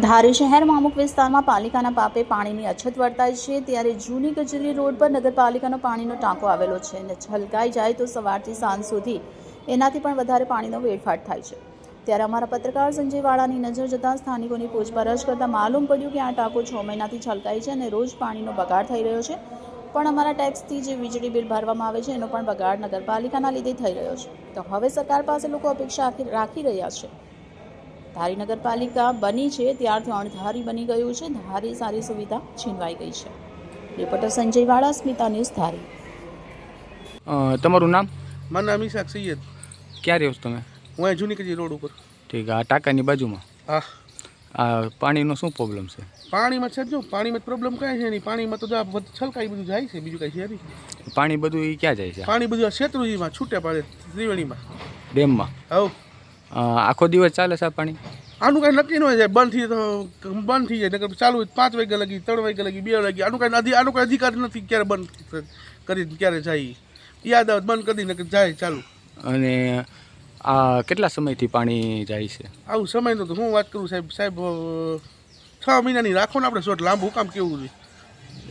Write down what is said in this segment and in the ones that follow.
ધારી શહેરમાં અમુક વિસ્તારમાં પાલિકાના પાપે પાણીની અછત વર્તાય છે. ત્યારે જૂની કચેરી રોડ પર નગરપાલિકાનો પાણીનો ટાંકો આવેલો છે અને છલકાઈ જાય તો સવારથી સાંજ સુધી એનાથી પણ વધારે પાણીનો વેડફાટ થાય છે. ત્યારે અમારા પત્રકાર સંજય વાળાની નજર જતાં સ્થાનિકોની પૂછપરછ કરતાં માલુમ પડ્યું કે આ ટાંકો છ મહિનાથી છલકાય છે અને રોજ પાણીનો બગાડ થઈ રહ્યો છે. પણ અમારા ટેક્સથી જે વીજળી બિલ ભરવામાં આવે છે એનો પણ બગાડ નગરપાલિકાના લીધે થઈ રહ્યો છે. તો હવે સરકાર પાસે લોકો અપેક્ષા રાખી- રહ્યા છે. ધારી નગરપાલિકા બની છે ત્યારથી અણધારી બની ગયું છે. ધારી સારી સુવિધા છીનવાઈ ગઈ છે. રિપોર્ટર સંજય વાળા સ્મિતા ન્યૂઝ ધારી. તમારું નામ? મારું નામ ઈશાક સૈયદ. ક્યાં રહ્યો છો તમે? હું અહીં જૂની રોડ ઉપર. ઠીક આ ટાંકાની બાજુમાં? હા. આ પાણીનો શું પ્રોબ્લેમ છે? પાણીમાં છે જો પાણીમાં પ્રોબ્લેમ કાંઈ છે નહીં. પાણીમાં તો બધું છલકાઈ બધું જાય છે બીજું કાંઈ છે નહીં. પાણી બધું એ ક્યાં જાય છે? પાણી બધું આ શેત્રુજીમાં છૂટે પાડે ત્રિવેણીમાં. ડેમમાં? હવ. આખો દિવસ ચાલે છે આ પાણી? આનું કાંઈ નક્કી ન હોય જાય બંધ થઈ તો બંધ થઈ જાય. નકર ચાલુ પાંચ વાગ્યા લગી ત્રણ વાગ્યા લગી બે વાગ્યા. આનું કાંઈ આનું કાંઈ અધિકાર નથી ક્યારે બંધ કરી ક્યારે જાય. યાદ આવે બંધ કરી નકર જાય ચાલુ. અને આ કેટલા સમયથી પાણી જાય છે? આવું સમય તો હું વાત કરું સાહેબ સાહેબ છ મહિનાની રાખો ને આપણે શોર્ટ લાંબુ. કામ કેવું છે?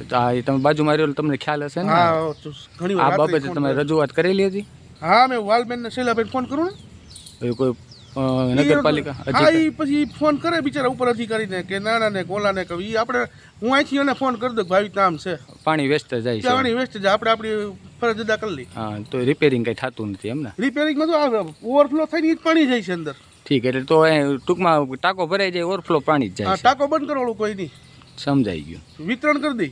તો આ એ તમે બાજુમાં રહ્યો તમને ખ્યાલ હશે ને? હા ઘણી આ વાર બાબતે તમે રજૂઆત કરેલી હતી? હા મેં વાલબેન ને શૈલાબેન ફોન કરું ને. કોઈ નગરપાલિકા હા એ પછી ફોન કરે બિચારા ઉપર અધિકારીને કે નાના ને કોલા ને કે એ આપણે હું અહીંથી એને ફોન કરી દઉં ભાવિક નામ છે. પાણી વેસ્ટ જાય છે. પાણી વેસ્ટ જાય. આપણે આપણી ફરજ અદા કરી લઈ હા તો રિપેરિંગ કંઈ થતું નથી એમ ને? રિપેરિંગમાં તો આવે ઓવરફ્લો થઈને જ પાણી જાય છે અંદર. ઠીક એટલે તો ટૂંકમાં ટાંકો ભરાઈ જાય ઓવરફ્લો પાણી જ જાય ટાંકો બંધ કરવાનું કોઈ નહીં. સમજાઈ ગયું. વિતરણ કરી દઈ.